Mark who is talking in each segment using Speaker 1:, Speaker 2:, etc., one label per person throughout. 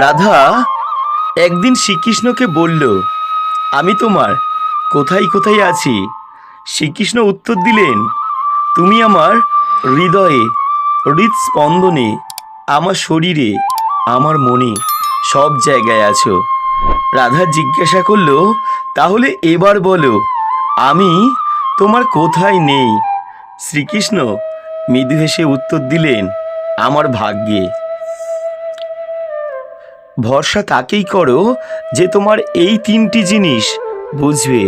Speaker 1: রাধা, একদিন শ্রীকৃষ্ণকে বলল, আমি তোমার, কোথায় কোথায় আছি? শ্রীকৃষ্ণ উত্তর দিলেন, তুমি আমার হৃদয়ে হৃদস্পন্দনে আমার শরীরে, আমার মনে সব জায়গায় আছো। রাধা জিজ্ঞাসা করল, তাহলে এবার বলো, আমি তোমার কোথায় নেই? শ্রীকৃষ্ণ মৃদু হেসে উত্তর দিলেন, আমার ভাগ্যে। ভরসা তাকেই করো যে তোমার এই তিনটি জিনিস বুঝবে।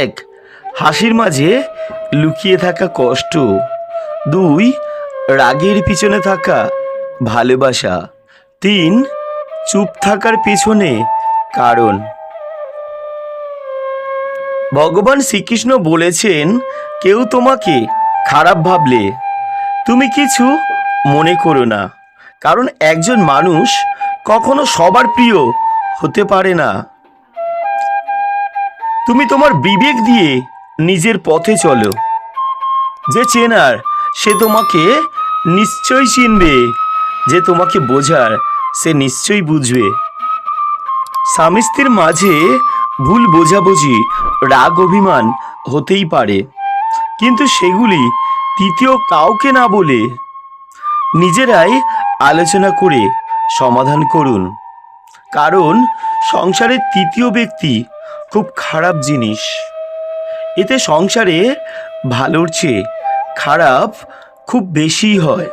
Speaker 1: এক, হাসির মাঝে লুকিয়ে থাকা কষ্ট। দুই, রাগের পিছনে থাকা ভালোবাসা। তিন, চুপ থাকার পিছনে কারণ। ভগবান শ্রীকৃষ্ণ বলেছেন, কেউ তোমাকে খারাপ ভাবলে তুমি কিছু মনে করো না, কারণ একজন মানুষ কখনো সবার প্রিয় হতে পারে না। তুমি তোমার বিবেক দিয়ে নিজের পথে চলো। যে চেনার, সে তোমাকে নিশ্চয়ই চিনবে। যে তোমাকে বোঝার, সে নিশ্চয়ই বুঝবে। স্বামী স্ত্রীর মাঝে ভুল বোঝাবুঝি, রাগ, অভিমান হতেই পারে। কিন্তু সেগুলি তৃতীয় কাউকে না বলে নিজেরাই আলোচনা করে সমাধান করুন। কারণ সংসারের তৃতীয় ব্যক্তি খুব খারাপ জিনিস। এতে সংসারে ভালোর চেয়ে খারাপ খুব বেশি হয়।